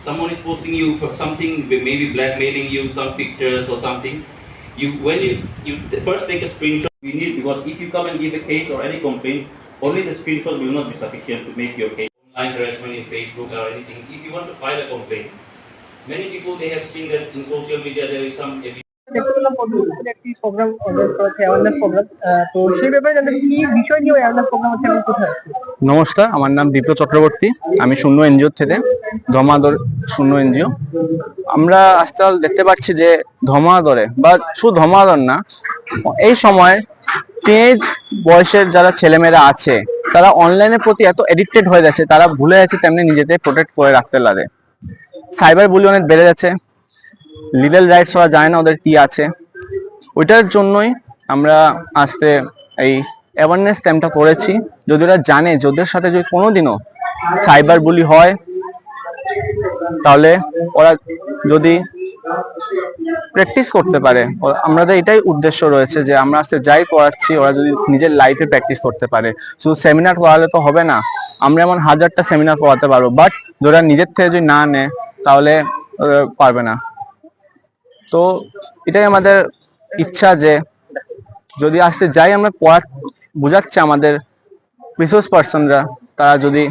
Someone is posting you for something, maybe blackmailing you, some pictures or something. You when you you first take a screenshot. We need because if you come and give a case or any complaint, only the screenshot will not be sufficient to make your case. Online harassment in Facebook or anything. If you want to file a complaint, many people they have seen that in social media there is some নমস্কার, আমার নাম দীপ্ত চক্রবর্তী। আমি শূন্য NGO থেকে ধমাদর শূন্য NGO. আমরা আজকাল দেখতে পাচ্ছি যে ধমাদরে বা শুধু ধমাদর না, এই সময় টিনেজ বয়সের যারা ছেলেমেয়েরা আছে, তারা অনলাইনের প্রতি এত এডিক্টেড হয়ে যাচ্ছে, তারা ভুলে যাচ্ছে তেমনি নিজেদের প্রোটেক্ট করে রাখতে লাগে। সাইবার বুলি অনেক বেড়ে যাচ্ছে। লিগাল রাইটস ওরা জানে না, ওদের কি আছে? ওইটার জন্যই আমরা আজকে এই অ্যাওয়ারনেস ক্যাম্পটা করেছি। যদি ওরা জানে যে ওদের সাথে যদি কোনোদিনও সাইবার বুলি হয়, তাহলে ওরা যদি প্র্যাকটিস করতে পারে আমাদের এটাই উদ্দেশ্য রয়েছে যে আমরা আজকে যাই করাচ্ছি, ওরা যদি নিজের লাইফে প্র্যাকটিস করতে পারে। শুধু সেমিনার করালে তো হবে না, আমরা এমন হাজারটা সেমিনার করাতে পারব বাট ওরা নিজের থেকে যদি না নেয়, তাহলে পারবে না। তো এটাই আমাদের ইচ্ছা যে যদি আসতে যাই আমরা পড়া বোঝাচ্ছে আমাদের রিসোর্স পার্সনরা তারা যদি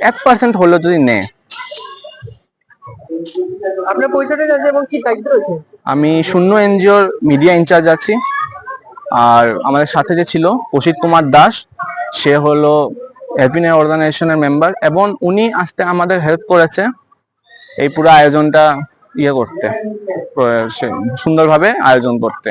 এক পার্সেন্ট হলেও যদি নেয়। আপনার পরিচয়টা জানতে এবং কি দায়িত্ব রয়েছে? আমি শূন্য এনজিওর মিডিয়া ইনচার্জ আছি। আর আমাদের সাথে যে ছিল অসিত কুমার দাস সে হলো হ্যাপিনে অর্গানাইজেশনের মেম্বার এবং উনি আসতে আমাদের হেল্প করেছে। এই পুরো আয়োজনটা ইয়ে করতে সুন্দরভাবে আয়োজন করতে।